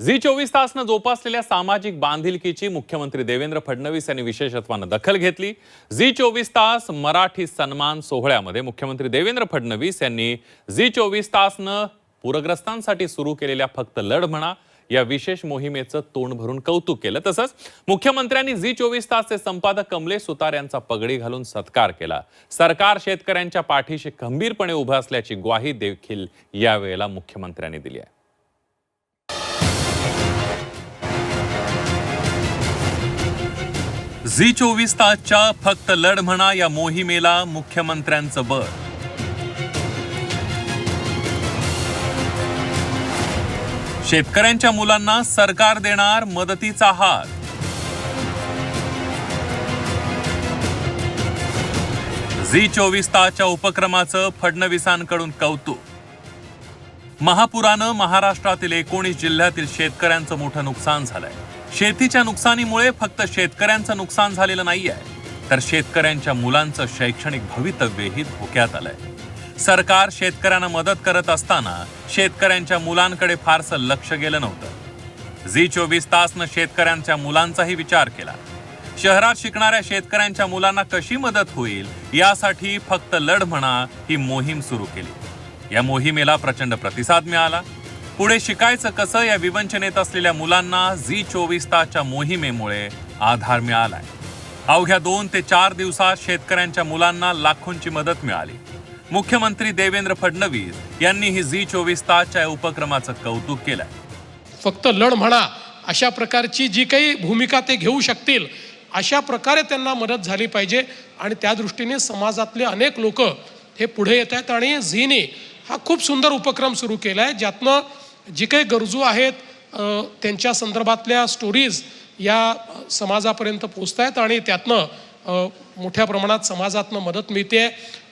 Zee चोवीस तासनं जोपासलेल्या सामाजिक बांधिलकीची मुख्यमंत्री देवेंद्र फडणवीस यांनी विशेषत्वानं दखल घेतली. झी चोवीस तास मराठी सन्मान सोहळ्यामध्ये मुख्यमंत्री देवेंद्र फडणवीस यांनी झी चोवीस तासनं पूरग्रस्तांसाठी सुरू केलेल्या फक्त लढ म्हणा या विशेष मोहिमेचं तोंड भरून कौतुक केलं. तसंच मुख्यमंत्र्यांनी झी चोवीस तासचे संपादक कमलेश सुतार यांचा पगडी घालून सत्कार केला. सरकार शेतकऱ्यांच्या पाठीशी खंबीरपणे उभं असल्याची ग्वाही देखील यावेळेला मुख्यमंत्र्यांनी दिली आहे. झी चोवीस तासच्या फक्त लढ म्हणा या मोहिमेला मुख्यमंत्र्यांचं बळ. शेतकऱ्यांच्या मुलांना सरकार देणार मदतीचा हात. झी चोवीस तासच्या उपक्रमाचं फडणवीसांकडून कौतुक. महापुरानं महाराष्ट्रातील एकोणीस जिल्ह्यातील शेतकऱ्यांचं मोठं नुकसान झालंय. शेतीच्या नुकसानीमुळे फक्त शेतकऱ्यांचं नुकसान झालेलं नाही आहे तर शेतकऱ्यांच्या मुलांचं शैक्षणिक भवितव्यही धोक्यात आलंय. सरकार शेतकऱ्यांना मदत करत असताना शेतकऱ्यांच्या मुलांकडे फारसं लक्ष गेलं नव्हतं. झी चोवीस तासनं शेतकऱ्यांच्या मुलांचाही विचार केला. शहरात शिकणाऱ्या शेतकऱ्यांच्या मुलांना कशी मदत होईल यासाठी फक्त लढ म्हणा ही मोहीम सुरू केली. या मोहिमेला प्रचंड प्रतिसाद मिळाला. पुढे शिकायचं कसं या विवंचनेत असलेल्या मुलांना झी चोवीस तासच्या मोहिमेमुळे आधार मिळालाय. अवघ्या दोन ते चार दिवसात शेतकऱ्यांच्या मुलांना लाखोंची मदत मिळाली. मुख्यमंत्री देवेंद्र फडणवीस यांनी ही झी चोवीस तासच्या या उपक्रमाचं कौतुक केलंय. फक्त लढ म्हणा अशा प्रकारची जी काही भूमिका ते घेऊ शकतील अशा प्रकारे त्यांना मदत झाली पाहिजे आणि त्या दृष्टीने समाजातले अनेक लोक हे पुढे येत आहेत आणि झीने हा खूप सुंदर उपक्रम सुरू केला आहे ज्यातनं जे काही गरजू आहेत त्यांच्या संदर्भातल्या स्टोरीज या समाजापर्यंत पोचत आहेत आणि त्यातनं मोठ्या प्रमाणात समाजातनं मदत मिळते.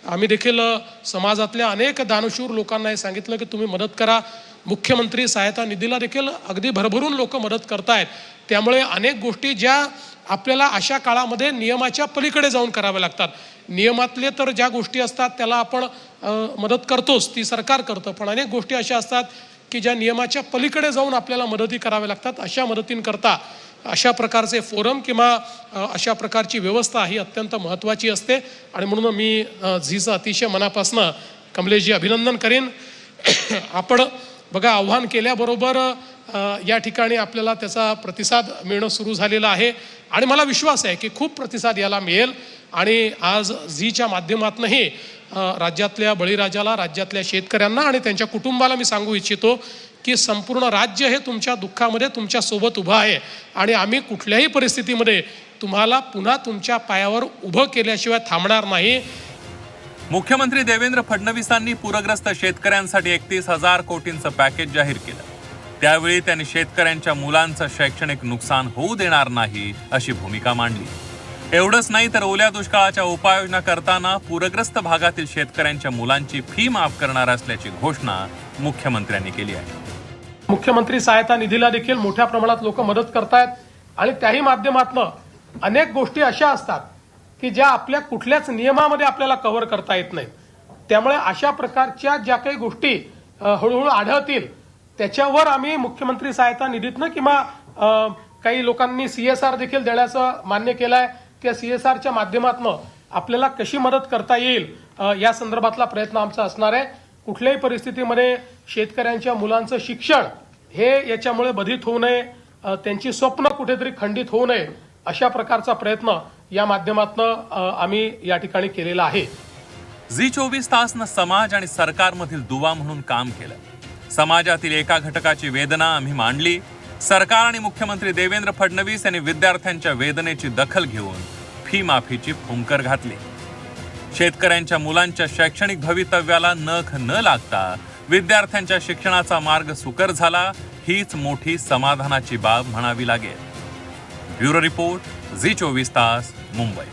आम्ही देखील समाजातल्या अनेक दानशूर लोकांना हे सांगितलं की तुम्ही मदत करा. मुख्यमंत्री सहायता निधीला देखील अगदी भरभरून लोक मदत करतायत. त्यामुळे अनेक गोष्टी ज्या आपल्याला अशा काळामध्ये नियमाच्या पलीकडे जाऊन कराव्या लागतात. नियमातले तर ज्या गोष्टी असतात त्याला आपण मदत करतोच ती सरकार करतं. पण अनेक गोष्टी अशा असतात की ज्या नियमाच्या पलीकडे जाऊन आपल्याला मदती कराव्या लागतात अशा मदतींकरता अशा प्रकारचे फोरम किंवा अशा प्रकारची व्यवस्था ही अत्यंत महत्त्वाची असते. आणि म्हणून मी झीचं अतिशय मनापासनं कमलेशजी अभिनंदन करेन. आपण बघा आव्हान केल्याबरोबर या ठिकाणी आपल्याला त्याचा प्रतिसाद मिळणं सुरू झालेलं आहे. आणि मला विश्वास आहे की खूप प्रतिसाद याला मिळेल. आणि आज झीच्या माध्यमातूनही राज्यातल्या बळीराजाला राज्यातल्या शेतकऱ्यांना आणि त्यांच्या कुटुंबाला मी सांगू इच्छितो की संपूर्ण राज्य हे तुमच्या दुःखामध्ये तुमच्यासोबत उभं आहे. आणि आम्ही कुठल्याही परिस्थितीमध्ये तुम्हाला पुन्हा तुमच्या पायावर उभं केल्याशिवाय थांबणार नाही. मुख्यमंत्री देवेंद्र फडणवीसांनी पूरग्रस्त शेतकऱ्यांसाठी एकतीस हजार कोटींचं पॅकेज जाहीर केलं. त्यावेळी त्यांनी शेतकऱ्यांच्या मुलांचं शैक्षणिक नुकसान होऊ देणार नाही अशी भूमिका मांडली. एवढंच नाही तर ओल्या दुष्काळाच्या उपाययोजना करताना पूरग्रस्त भागातील शेतकऱ्यांच्या मुलांची फी माफ करणार असल्याची घोषणा मुख्यमंत्र्यांनी केली आहे. मुख्यमंत्री सहायता निधीला देखील मोठ्या प्रमाणात लोक मदत करतायत आणि त्याही माध्यमातनं अनेक गोष्टी अशा असतात की ज्या आपल्या कुठल्याच नियमामध्ये आपल्याला कव्हर करता येत नाहीत. त्यामुळे अशा प्रकारच्या ज्या काही गोष्टी हळूहळू आढळतील त्याच्यावर आम्ही मुख्यमंत्री सहायता निधीतनं किंवा काही लोकांनी सी एस आर देखील देण्याचं मान्य केलं आहे त्या सी एस आरच्या आपल्याला कशी मदत करता येईल या संदर्भातला प्रयत्न आमचा असणार आहे. कुठल्याही परिस्थितीमध्ये शेतकऱ्यांच्या मुलांचं शिक्षण हे याच्यामुळे बधित होऊ नये त्यांची स्वप्न कुठेतरी खंडित होऊ नये अशा प्रकारचा प्रयत्न या माध्यमातून आम्ही या ठिकाणी केलेला आहे. झी चोवीस तासनं समाज आणि सरकारमधील दुवा म्हणून काम केलं समाजातील एका घटकाची वेदना आम्ही मांडली. सरकार आणि मुख्यमंत्री देवेंद्र फडणवीस यांनी विद्यार्थ्यांच्या वेदनेची दखल घेऊन फी माफीची फुंकर घातली. शेतकऱ्यांच्या मुलांच्या शैक्षणिक भवितव्याला नख न लागता विद्यार्थ्यांच्या शिक्षणाचा मार्ग सुकर झाला हीच मोठी समाधानाची बाब म्हणावी लागेल. ब्युरो रिपोर्ट झी चोवीस तास मुंबई.